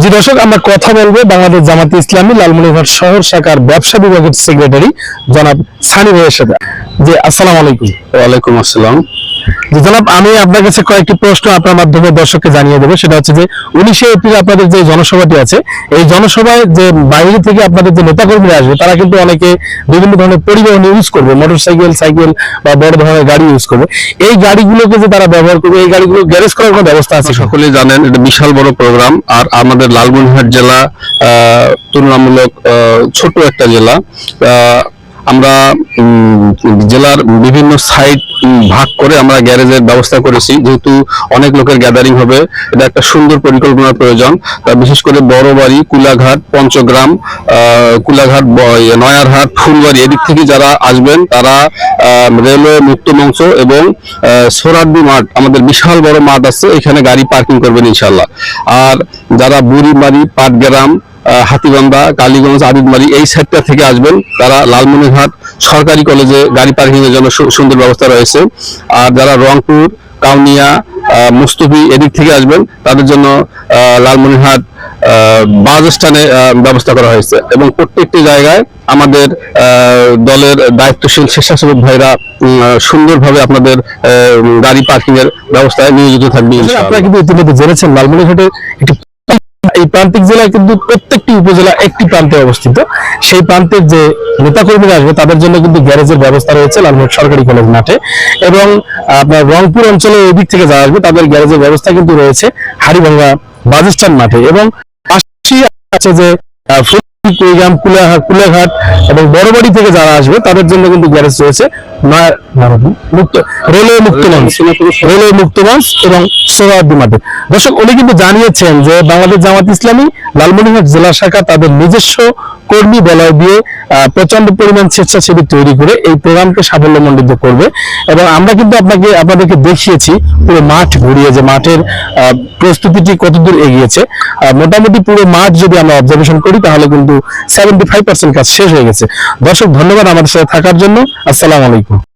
জি দর্শক, আমরা কথা বলব বাংলাদেশ জামাতে ইসলামী লালমনিরহাট শহর শাখার ব্যবসা বিভাগের সেক্রেটারি জনাব সানি ভাইয়ের সাথে। জি, আসসালামু আলাইকুম। ওয়ালাইকুম আসসালাম। জনাব, আমি আপনার কাছে কয়েকটি প্রশ্ন আপনার মাধ্যমে দর্শককে জানিয়ে দেবো। সেটা হচ্ছে যে, উনিশে এপ্রিল আপনাদের যে জনসভাটি আছে, এই জনসভায় যে বাইরে থেকে আপনাদের যে নেতাকর্মীরা আসবে, তারা কিন্তু অনেকে বিভিন্ন ধরনের পরিবহন ইউজ করবে মোটরসাইকেল সাইকেল বা বড় ধরনের গাড়ি ইউজ করবে। এই গাড়িগুলোকে যে তারা ব্যবহার করবে, এই গাড়িগুলো গ্যারেজ করার কোনো ব্যবস্থা আছে? সকলেই জানেন, এটা বিশাল বড় প্রোগ্রাম আর আমাদের লালমনিরহাট জেলা তুলনামূলক ছোট একটা জেলা। আমরা জেলার বিভিন্ন সাইট ভাগ করে আমরা গ্যারেজের ব্যবস্থা করেছি। যেহেতু অনেক লোকের গ্যাদারিং হবে এটা একটা সুন্দর পরিকল্পনার প্রয়োজন। তা বিশেষ করে বড়বাড়ি কুলাঘাট পঞ্চগ্রাম কুলাঘাট ইয়ে, নয়ারহাট ফুলবাড়ি এদিক থেকে যারা আসবেন তারা রেলওয়ে মুক্ত মঞ্চ এবং সোহরাদ্দি মাঠ আমাদের বিশাল বড় মাঠ আছে এখানে গাড়ি পার্কিং করবেন ইনশাল্লাহ আর যারা বুড়িমারি পাটগ্রাম হাতিবান্ধা কালীগঞ্জ আদিতমারি এই সাইডটা থেকে আসবেন। তারা লালমনিরহাট সরকারি কলেজে গাড়ি পার্কিং এর জন্য সুন্দর ব্যবস্থা রয়েছে। আর যারা রংপুর কাউনিয়া মুস্তফি এদিক থেকে আসবেন তাদের জন্য লালমনিরহাট বাস স্ট্যান্ডে ব্যবস্থা করা হয়েছে। এবং প্রত্যেকটি জায়গায় আমাদের দলের দায়িত্বশীল স্বেচ্ছাসেবক ভাইরা সুন্দরভাবে আপনাদের গাড়ি পার্কিং এর ব্যবস্থায় নিয়োজিত থাকবে আপনারা কিন্তু ইতিমধ্যে জেনেছেন লালমনিরহাটের একটি প্রান্তিক জেলায় কিন্তু প্রত্যেকটি উপজেলা একটি প্রান্তে অবস্থিত। সেই প্রান্তের যে নেতাকর্মীরা আসবে, তাদের জন্য কিন্তু গ্যারেজের ব্যবস্থা রয়েছে লালমনিরহাট সরকারি কলেজ মাঠে। এবং আপনার রংপুর অঞ্চলে দিক থেকে যারা আসবে, তাদের গ্যারেজের ব্যবস্থা কিন্তু রয়েছে হাড়িভাঙ্গা বাজিস্টান মাঠে। এবং আছে যে কুড়িগ্রাম কুলাঘাট কুলাঘাট এবং বড়বাড়ি থেকে যারা আসবে তাদের জন্য কিন্তু গ্যারেজ রয়েছে মুক্ত রেলওয়ে এবং সোহরাওয়ার্দী মাঠে দর্শক উনি কিন্তু জানিয়েছেন যে বাংলাদেশ জামাত ইসলামী লালমনিরহাট জেলা শাখা তাদের নিজস্ব কর্মী বলয় দিয়ে প্রচণ্ড পরিমাণ স্বেচ্ছাসেবী তৈরি করে এই প্রোগ্রামকে সাফল্যমণ্ডিত করবে এবং আমরা কিন্তু আপনাকে আপনাদেরকে দেখিয়েছি পুরো মাঠ ঘুরিয়ে যে মাঠের আহ, প্রস্তুতিটি কতদূর এগিয়েছে। মোটামুটি পুরো মাঠ যদি আমরা অবজারভেশন করি তাহলে কিন্তু সেভেন্টি ফাইভ পার্সেন্ট কাজ শেষ হয়ে গেছে। দর্শক, ধন্যবাদ আমাদের সাথে থাকার জন্য। আসসালামু আলাইকুম।